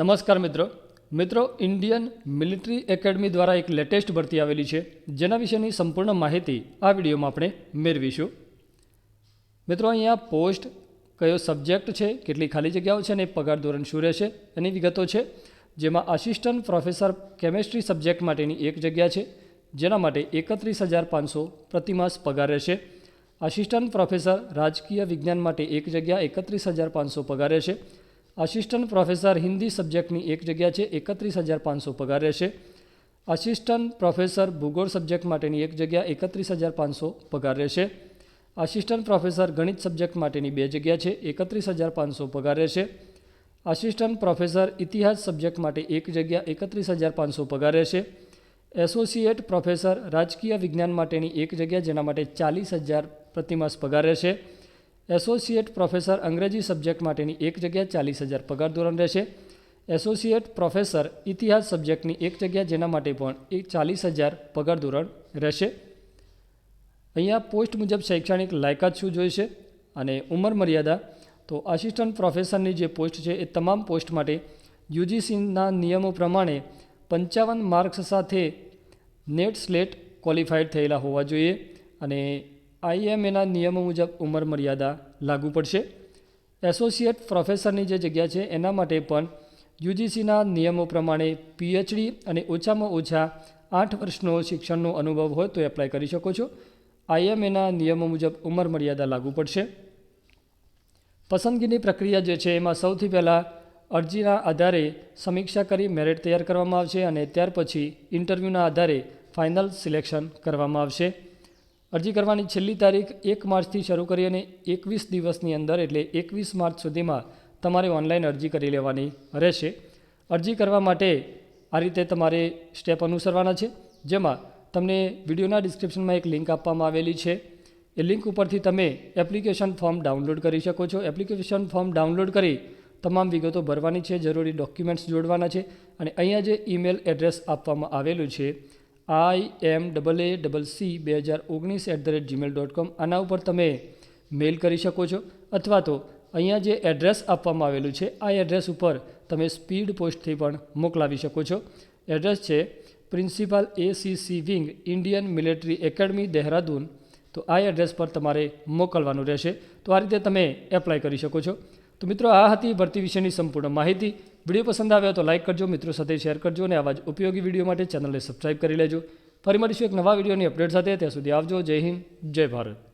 નમસ્કાર મિત્રો. મિત્રો ઇન્ડિયન મિલિટરી એકેડમી દ્વારા એક લેટેસ્ટ ભરતી આવેલી છે. જેના વિશેની સંપૂર્ણ માહિતી આ વિડીયોમાં આપણે મેળવીશું. મિત્રો, અહીંયા પોસ્ટ કયો સબ્જેક્ટ છે, કેટલી ખાલી જગ્યાઓ છે અને પગાર ધોરણ શું રહેશે એની વિગતો છે. જેમાં આસિસ્ટન્ટ પ્રોફેસર કેમેસ્ટ્રી સબ્જેક્ટ માટેની એક જગ્યા છે, જેના માટે એકત્રીસ હજાર પાંચસો પ્રતિમાસ પગાર રહેશે. આસિસ્ટન્ટ પ્રોફેસર રાજકીય વિજ્ઞાન માટે એક જગ્યા એકત્રીસ હજાર પાંચસો પગાર રહેશે. આસિસ્ટન્ટ પ્રોફેસર હિન્દી સબ્જેક્ટની એક જગ્યા છે, એકત્રીસ હજાર પાંચસો પગાર રહેશે. આસિસ્ટન્ટ પ્રોફેસર ભૂગોળ સબ્જેક્ટ માટેની એક જગ્યા, એકત્રીસ હજાર પાંચસો પગાર રહેશે. આસિસ્ટન્ટ પ્રોફેસર ગણિત સબ્જેક્ટ માટેની બે જગ્યા છે, એકત્રીસ હજાર પાંચસો પગાર રહેશે. આસિસ્ટન્ટ પ્રોફેસર ઇતિહાસ સબ્જેક્ટ માટે એક જગ્યા, એકત્રીસ હજાર પાંચસો પગાર રહેશે. એસોસિએટ પ્રોફેસર રાજકીય વિજ્ઞાન માટેની એક જગ્યા, જેના માટે ચાલીસ હજાર પ્રતિમાસ પગાર રહેશે. એસોસિએટ પ્રોફેસર અંગ્રેજી સબ્જેક્ટ માટેની એક જગ્યા ચાલીસ હજાર પગાર ધોરણ રહેશે. એસોસિએટ પ્રોફેસર ઇતિહાસ સબ્જેક્ટની એક જગ્યા જેના માટે પણ એક ચાલીસ હજાર પગાર ધોરણ રહેશે. અહીંયા પોસ્ટ મુજબ શૈક્ષણિક લાયકાત શું જોઈશે અને ઉંમર મર્યાદા? તો આસિસ્ટન્ટ પ્રોફેસરની જે પોસ્ટ છે એ તમામ પોસ્ટ માટે યુજીસીના નિયમો પ્રમાણે પંચાવન માર્ક્સ સાથે નેટ સ્લેટ ક્વોલિફાઈડ થયેલા હોવા જોઈએ અને આઈએમએના નિયમો મુજબ ઉંમર મર્યાદા લાગુ પડશે. એસોસિએટ પ્રોફેસરની જે જગ્યા છે, એના માટે પણ યુજીસીના નિયમો પ્રમાણે પીએચડી અને ઓછામાં ઓછા આઠ વર્ષનો શિક્ષણનો અનુભવ હોય તો એપ્લાય કરી શકો છો. આઈએમએના નિયમો મુજબ ઉંમર મર્યાદા લાગુ પડશે. પસંદગીની પ્રક્રિયા જે છે, એમાં સૌથી પહેલાં અરજીના આધારે સમીક્ષા કરી મેરિટ તૈયાર કરવામાં આવશે અને ત્યાર પછી ઇન્ટરવ્યૂના આધારે ફાઇનલ સિલેક્શન કરવામાં આવશે. અરજી કરવાની છેલ્લી તારીખ એક માર્ચથી શરૂ કરી અને એકવીસ દિવસની અંદર, એટલે એકવીસ માર્ચ સુધીમાં તમારે ઓનલાઈન અરજી કરી લેવાની રહેશે. અરજી કરવા માટે આ રીતે તમારે સ્ટેપ અનુસરવાના છે, જેમાં તમને વિડીયોના ડિસ્ક્રિપ્શનમાં એક લિંક આપવામાં આવેલી છે. એ લિંક ઉપરથી તમે એપ્લિકેશન ફોર્મ ડાઉનલોડ કરી શકો છો. એપ્લિકેશન ફોર્મ ડાઉનલોડ કરી તમામ વિગતો ભરવાની છે, જરૂરી ડોક્યુમેન્ટ્સ જોડવાના છે અને અહીંયા જે ઈમેલ એડ્રેસ આપવામાં આવેલું છે I M double A double C બે હજાર ઓગણીસ at the rate Gmail dot com આના ઉપર તમે મેલ કરી શકો છો અથવા તો અહીંયા જે એડ્રેસ આપવામાં આવેલું છે, આ એડ્રેસ ઉપર તમે સ્પીડ પોસ્ટથી પણ મોકલાવી શકો છો. એડ્રેસ છે principal ACC wing Indian military academy Dehradun તો આ એડ્રેસ પર તમારે મોકલવાનું રહેશે. તો આ રીતે તમે એપ્લાય કરી શકો છો. તો મિત્રો, આ હતી ભરતી વિશેની સંપૂર્ણ માહિતી. વીડિયો પસંદ આવ્યો તો લાઇક કરજો, મિત્રો સાથે શેર કરજો અને આવા જ ઉપયોગી વીડિયો માટે ચેનલને સબસ્ક્રાઈબ કરી લેજો. ફરી મળીશું એક નવા વિડીયોની અપડેટ સાથે. ત્યાં સુધી આવજો. જય હિન્દ, જય ભારત.